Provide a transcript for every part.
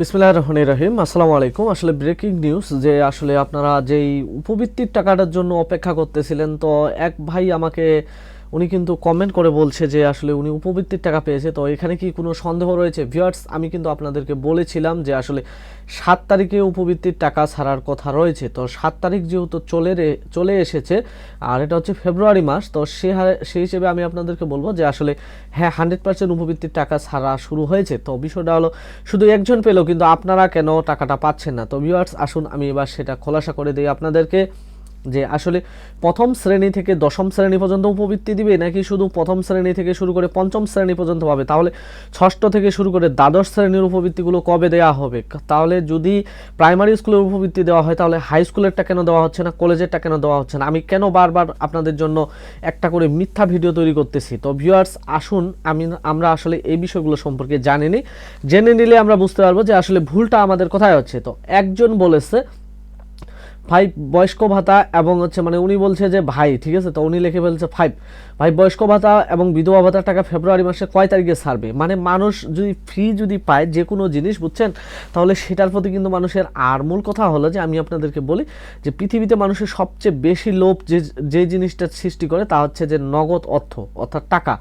বিসমিল্লাহ রহমান রহিম। আসসালামু আলাইকুম। আসলে ব্রেকিং নিউজ যে আসলে আপনারা যেই উপবৃত্তির টাকাটার জন্য অপেক্ষা করতেছিলেন, তো এক ভাই আমাকে উনি কিন্তু কমেন্ট করে বলছে যে আসলে উনি উপবৃত্তির টাকা পেয়েছে। তো এখানে কি কোনো সন্দেহ রয়েছে? ভিউয়ার্স আমি কিন্তু আপনাদেরকে বলেছিলাম যে আসলে সাত তারিখে উপবৃত্তির টাকা ছাড়ার কথা রয়েছে। তো সাত তারিখ যেহেতু চলে চলে এসেছে, আর এটা হচ্ছে ফেব্রুয়ারি মাস, তো সে সেই হিসেবে আমি আপনাদেরকে বলব যে আসলে হ্যাঁ হান্ড্রেড পার্সেন্ট উপবৃত্তির টাকা ছাড়া শুরু হয়েছে। তো বিষয়টা হলো, শুধু একজন পেলেও কিন্তু আপনারা কেন টাকাটা পাচ্ছেন না? তো ভিউয়ার্স আসুন, আমি এবার সেটা খোলাসা করে দিই আপনাদেরকে। যে আসলে প্রথম শ্রেণি থেকে দশম শ্রেণি পর্যন্ত উপবৃত্তি দিবে নাকি শুধু প্রথম শ্রেণি থেকে শুরু করে পঞ্চম শ্রেণি পর্যন্ত পাবে? তাহলে ষষ্ঠ থেকে শুরু করে দ্বাদশ শ্রেণির উপবৃত্তিগুলো কবে দেওয়া হবে? তাহলে যদি প্রাইমারি স্কুলের উপবৃত্তি দেওয়া হয়, তাহলে হাই স্কুলেরটা কেন দেওয়া হচ্ছে না, কলেজেরটা কেন দেওয়া হচ্ছে না? আমি কেন বারবার আপনাদের জন্য একটা করে মিথ্যা ভিডিও তৈরি করতেছি? তো ভিউয়ার্স আসুন, আমি আমরা আসলে এই বিষয়গুলো সম্পর্কে জানিনি। জেনে নিলে আমরা বুঝতে পারব যে আসলে ভুলটা আমাদের কোথায় হচ্ছে। তো একজন বলেছে ভাই বয়স্ক ভাতা এবং হচ্ছে মানে উনি বলছে যে ভাই, ঠিক আছে? তো উনি লিখে ফেলছে ফাইভ ভাই বয়স্ক ভাতা এবং বিধবা ভাতার টাকা ফেব্রুয়ারি মাসে কয় তারিখে ছাড়বে? মানে মানুষ যদি ফ্রি যদি পায় যে কোনো জিনিস, বুঝছেন? তাহলে সেটার প্রতি কিন্তু মানুষের আর মূল কথা হলো যে, আমি আপনাদেরকে বলি যে, পৃথিবীতে মানুষের সবচেয়ে বেশি লোভ যে যে জিনিসটা সৃষ্টি করে তা হচ্ছে যে নগদ অর্থ, অর্থাৎ টাকা।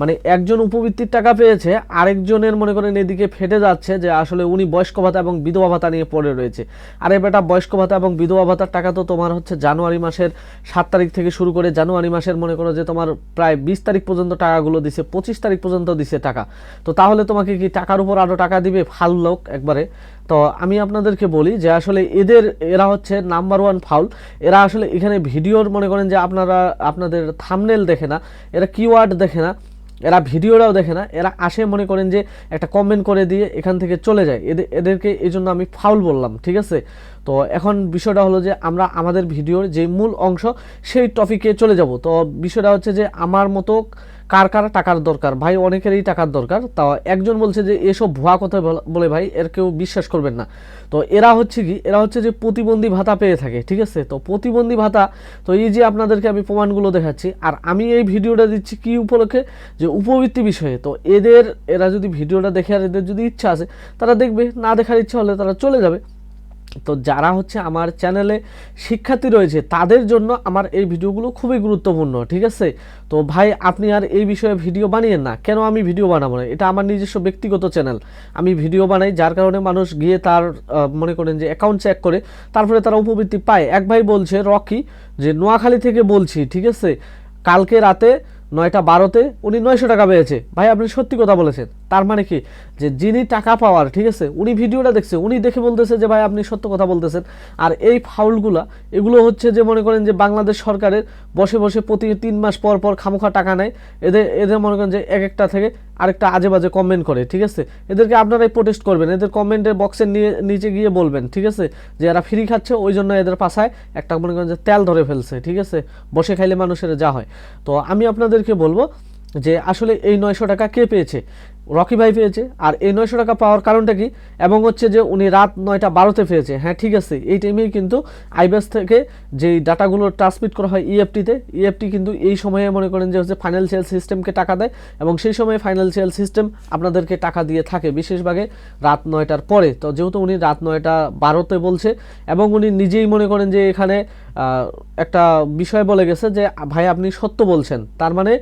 মানে একজন উপবৃত্তির টাকা পেয়েছে, আরেকজনের মনে করেন এদিকে ফেটে যাচ্ছে যে আসলে উনি বয়স্ক ভাতা এবং বিধবা ভাতা নিয়ে পড়ে রয়েছে। আরে বেটা, বয়স্ক ভাতা এবং বিধবা ভাতার টাকা তো তোমার হচ্ছে জানুয়ারি মাসের সাত তারিখ থেকে শুরু করে জানুয়ারি মাসের মনে করো যে তোমার প্রায় বিশ তারিখ পর্যন্ত টাকাগুলো দিছে, পঁচিশ তারিখ পর্যন্ত দিছে টাকা। তো তাহলে তোমাকে কি টাকার উপর আরও টাকা দিবে? ফাল লোক একবারে। তো আমি আপনাদেরকে বলি যে আসলে এদের, এরা হচ্ছে নাম্বার ওয়ান ফাউল। এরা আসলে এখানে ভিডিওর মনে করেন যে আপনারা, আপনাদের থামনেল দেখে না, এরা কিওয়ার্ড দেখে না। এরা ভিডিওটাও দেখে না, এরা আসে মনে করেন যে একটা কমেন্ট করে দিয়ে এখান থেকে চলে যায়। এদের এদেরকে এই জন্য আমি ফাউল বললাম, ঠিক আছে? তো এখন বিষয়টা হলো যে আমরা আমাদের ভিডিওর যে মূল অংশ সেই টপিকে চলে যাব। তো বিষয়টা হচ্ছে যে আমার মতো কার কার টাকার দরকার? ভাই, অনেকেরই টাকার দরকার। তা একজন বলছে যে, এসব ভুয়া কথা বল- ভাই, এর কেউ বিশ্বাস করবেন না। তো এরা হচ্ছে কি, এরা হচ্ছে যে প্রতিবন্ধী ভাতা পেয়ে থাকে, ঠিক আছে? তো প্রতিবন্ধী ভাতা, তো এই যে আপনাদেরকে আমি প্রমাণগুলো দেখাচ্ছি, আর আমি এই ভিডিওটা দিচ্ছি কি উপলক্ষে? যে উপবৃত্তি বিষয়ে। তো এদের, এরা যদি ভিডিওটা দেখে আর এদের যদি ইচ্ছা আছে তারা দেখবে, না দেখার ইচ্ছা হলে তারা চলে যাবে। তো যারা হচ্ছে আমার চ্যানেলে শিক্ষার্থী রয়েছে, তাদের জন্য আমার এই ভিডিওগুলো খুবই গুরুত্বপূর্ণ, ঠিক আছে? তো ভাই, আপনি আর এই বিষয়ে ভিডিও বানিয়েন না। কেন আমি ভিডিও বানাবো না? এটা আমার নিজস্ব ব্যক্তিগত চ্যানেল আমি ভিডিও বানাই যার কারণে মানুষ গিয়ে তার মনে করেন যে অ্যাকাউন্ট চেক করে, তারপরে তারা উপবৃত্তি পায়। এক ভাই বলছে, রকি, যে নোয়াখালী থেকে বলছি, ঠিক আছে? কালকে রাতে নয়টা বারোতে উনি নয়শো টাকা পেয়েছে। ভাই, আপনি সত্যি কথা বলেছেন। তার মানে কি? যে যিনি টাকা পাওয়ার, ঠিক আছে, উনি ভিডিওটা দেখছে, উনি দেখে বলতেছে যে, ভাই, আপনি সত্য কথা বলতেছেন। আর এই ফাউলগুলা, এগুলো হচ্ছে যে, মনে করেন যে, বাংলাদেশ সরকারের বসে বসে প্রতি তিন মাস পর পর খামোখা টাকা নেয়। এদের এদের মনে করেন যে, এক একটা থেকে আরেকটা আজে বাজে কমেন্ট করে, ঠিক আছে? এদেরকে আপনারাই প্রোটেস্ট করবেন। এদের কমেন্টের বক্সের নিয়ে নিচে গিয়ে বলবেন, ঠিক আছে? যে, এরা ফ্রি খাচ্ছে, ওই জন্য এদের পাশায় একটা মনে করেন যে, তেল ধরে ফেলছে, ঠিক আছে? বসে খাইলে মানুষের যা হয়। তো আমি আপনাদেরকে বলব যে আসলে এই নয়শো টাকা কে পেয়েছে? রকি ভাই পেয়েছে। আর এই নয়শো টাকা পাওয়ার কারণটা কি? এবং হচ্ছে যে উনি রাত নয়টা বারোতে পেয়েছে। হ্যাঁ ঠিক আছে। এই টাইমেই কিন্তু আইব্যাস থেকে যেই ডাটাগুলো ট্রান্সমিট করা হয় ইএফটিতে ইএফটি কিন্তু এই সময়ে মনে করেন যে হচ্ছে ফাইন্যান্সিয়াল সিস্টেমকে টাকা দেয় এবং সেই সময়ে ফাইন্যান্সিয়াল সিস্টেম আপনাদেরকে টাকা দিয়ে থাকে বিশেষভাবে রাত নয়টার পরে। তো যেহেতু উনি রাত নয়টা বারোতে বলছে এবং উনি নিজেই মনে করেন যে এখানে একটা বিষয় বলে গেছে যে, ভাই, আপনি সত্য বলছেন। তার মানে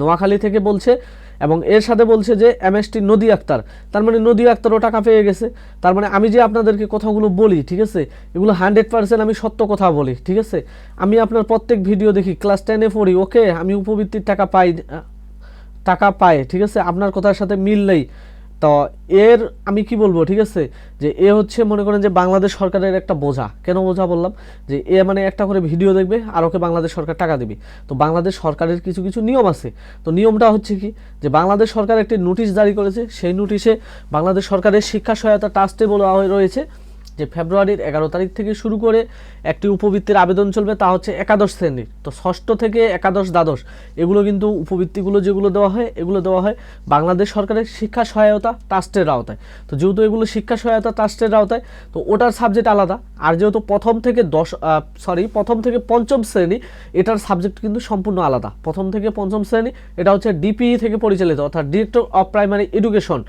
নোয়াখালী থেকে বলছে এবং এর সাথে বলছে যে এমএসটি নদী আক্তার। তার মানে নদী আক্তারও টাকা পেয়ে গেছে। তার মানে আমি যে আপনাদেরকে কথাগুলো বলি, ঠিক আছে? এগুলো হান্ড্রেড পার্সেন্ট আমি সত্য কথা বলি, ঠিক আছে? আমি আপনার প্রত্যেক ভিডিও দেখি ক্লাস টেনে পড়ি ওকে আমি উপবৃত্তির টাকা পাই টাকা পায় ঠিক আছে? আপনার কথার সাথে মিল নেই। তো এর, আমি কি বলব, ঠিক আছে? যে এ হচ্ছে, মনে করেন যে বাংলাদেশ সরকারের একটা বোঝা। কেন বোঝা বললাম? যে এ মানে একটা করে ভিডিও দেখবে আর ওকে বাংলাদেশ সরকার টাকা দেবে। তো বাংলাদেশ সরকারের কিছু কিছু নিয়ম আছে। তো নিয়মটা হচ্ছে কি? যে বাংলাদেশ সরকার একটি নোটিশ জারি করেছে। সেই নোটিশে বাংলাদেশ সরকারের শিক্ষা সহায়তা ট্রাস্টে বলা রয়েছে। যে ফেব্রুয়ারির এগারো তারিখ থেকে শুরু করে একটি উপবৃত্তির আবেদন চলবে তা হচ্ছে একাদশ শ্রেণির। তো ষষ্ঠ থেকে একাদশ দ্বাদশ, এগুলো কিন্তু উপবৃত্তিগুলো যেগুলো দেওয়া হয়, এগুলো দেওয়া হয় বাংলাদেশ সরকারের শিক্ষা সহায়তা ট্রাস্টের আওতায়। তো যেহেতু এগুলো শিক্ষা সহায়তা ট্রাস্টের আওতায়, তো ওটার সাবজেক্ট আলাদা। আর যেহেতু প্রথম থেকে দশ সরি প্রথম থেকে পঞ্চম শ্রেণি, এটার সাবজেক্ট কিন্তু সম্পূর্ণ আলাদা। প্রথম থেকে পঞ্চম শ্রেণি, এটা হচ্ছে ডিপিই থেকে পরিচালিত, অর্থাৎ ডিরেক্টর অফ প্রাইমারি এডুকেশন।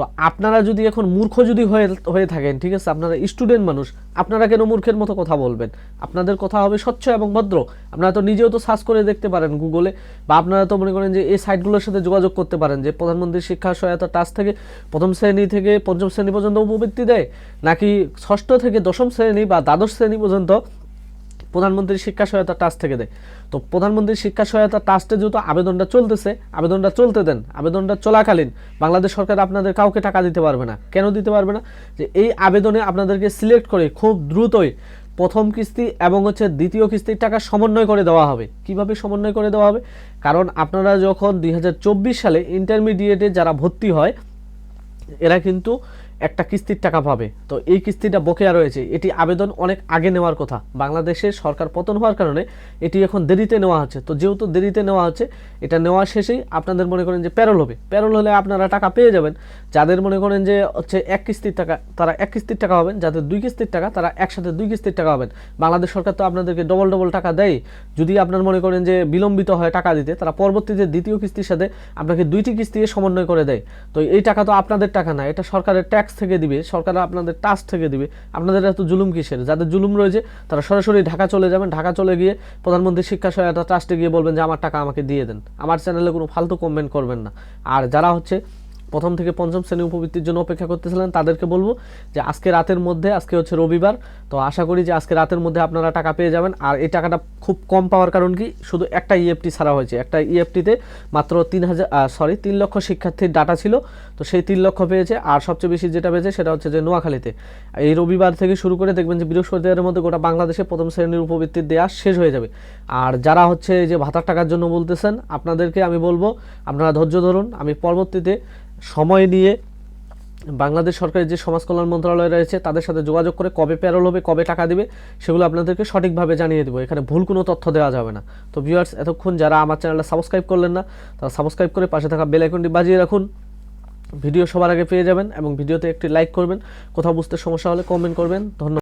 তো আপনারা যদি এখন মূর্খ যদি হয়ে হয়ে থাকেন, ঠিক আছে? আপনারা স্টুডেন্ট মানুষ, আপনারা কেন মূর্খের মতো কথা বলবেন? আপনাদের কথা হবে স্বচ্ছ এবং ভদ্র। আপনারা তো নিজেও তো সার্চ করে দেখতে পারেন গুগলে বা আপনারা তো মনে করেন যে এই সাইটগুলোর সাথে যোগাযোগ করতে পারেন যে প্রধানমন্ত্রী শিক্ষা সহায়তা ট্রাস্ট থেকে প্রথম শ্রেণি থেকে পঞ্চম শ্রেণি পর্যন্ত উপবৃত্তি দেয়, নাকি ষষ্ঠ থেকে দশম শ্রেণি বা দ্বাদশ শ্রেণি পর্যন্ত প্রধানমন্ত্রী শিক্ষা সহায়তা ট্রাস্ট থেকে দেয়। তো প্রধানমন্ত্রী শিক্ষা সহায়তা ট্রাস্টে যেহেতু আবেদনটা চলতেছে, আবেদনটা চলতে দেন, আবেদনটা চলাকালীন বাংলাদেশ সরকার আপনাদের কাউকে টাকা দিতে পারবে না। কেন দিতে পারবে না? যে এই আবেদনে আপনাদেরকে সিলেক্ট করে খুব দ্রুতই প্রথম কিস্তি এবং হচ্ছে দ্বিতীয় কিস্তির টাকা সমন্বয় করে দেওয়া হবে। কীভাবে সমন্বয় করে দেওয়া হবে? কারণ আপনারা যখন দুই হাজার চব্বিশ সালে ইন্টারমিডিয়েটে যারা ভর্তি হয়, এরা কিন্তু একটা কিস্তির টাকা পাবে। তো এই কিস্তিটা বকেয়া রয়েছে। এটি আবেদন অনেক আগে নেওয়ার কথা। বাংলাদেশের সরকার পতন হওয়ার কারণে এটি এখন দেরিতে নেওয়া হচ্ছে। তো যেহেতু দেরিতে নেওয়া হচ্ছে, এটা নেওয়া শেষেই আপনাদের মনে করেন যে প্যারোল হবে। প্যারোল হলে আপনারা টাকা পেয়ে যাবেন। যাদের মনে করেন যে হচ্ছে এক কিস্তির টাকা, তারা এক কিস্তির টাকা পাবেন। যাদের দুই কিস্তির টাকা, তারা একসাথে দুই কিস্তির টাকা পাবেন। বাংলাদেশ সরকার তো আপনাদেরকে ডবল ডবল টাকা দেয় যদি আপনার মনে করেন যে বিলম্বিত হয় টাকা দিতে, তারা পরবর্তীতে দ্বিতীয় কিস্তির সাথে আপনাকে দুইটি কিস্তি সমন্বয় করে দেয়। তো এই টাকা তো আপনাদের টাকা না, এটা সরকারের ট্যাক্স থেকে দিবে, সরকার আপনাদের টাস্ক থেকে দিবে। আপনাদের এত জুলুম কিসের? যাদের জুলুম রয়েছে, তারা সরাসরি ঢাকা চলে যাবেন। ঢাকা চলে গিয়ে প্রধানমন্ত্রী শিক্ষা সহায়তা ট্রাস্টে গিয়ে বলবেন যে, আমার টাকা আমাকে দিয়ে দেন। আমার চ্যানেলে কোনো ফালতু কমেন্ট করবেন না। আর যারা হচ্ছে প্রথম থেকে পঞ্চম শ্রেণি উপবৃত্তির জন্য অপেক্ষা করতেছিলেন। তাদেরকে বলব যে আজকে রাতের মধ্যে, আজকে হচ্ছে রবিবার, তো আশা করি যে আজকে রাতের মধ্যে আপনারা টাকা পেয়ে যাবেন। আর এই টাকাটা খুব কম পাওয়ার কারণ কি? শুধু একটা ইএফটি ছাড়া হয়েছে। একটা ইএফটিতে মাত্র তিন হাজার সরি তিন লক্ষ শিক্ষার্থীর ডাটা ছিল। তো সেই তিন লক্ষ পেয়েছে। আর সবচেয়ে বেশি যেটা পেয়েছে সেটা হচ্ছে যে নোয়াখালীতে। এই রবিবার থেকে শুরু করে দেখবেন যে বৃহস্পতিবারের মধ্যে গোটা বাংলাদেশে প্রথম শ্রেণির উপবৃত্তির দেওয়া শেষ হয়ে যাবে। আর যারা হচ্ছে যে ভাতার টাকার জন্য বলতেছেন, আপনাদেরকে আমি বলব, আপনারা ধৈর্য ধরুন। আমি পরবর্তীতে সময় নিয়ে বাংলাদেশ সরকারের যে সমাজ কল্যাণ মন্ত্রণালয় রয়েছে, তাদের সাথে যোগাযোগ করে কবে প্যারোল হবে, কবে টাকা দিবে, সেগুলো আপনাদেরকে সঠিকভাবে জানিয়ে দেবো। এখানে ভুল কোনো তথ্য দেওয়া যাবে না। তো ভিউয়ার্স এতক্ষণ যারা আমার চ্যানেলটা সাবস্ক্রাইব করলেন না, তারা সাবস্ক্রাইব করে পাশে থাকা বেল আইকনটি বাজিয়ে রাখুন। ভিডিও সবার আগে পেয়ে যাবেন এবং ভিডিওতে একটি লাইক করবেন। কোথাও বুঝতে সমস্যা হলে কমেন্ট করবেন। ধন্যবাদ।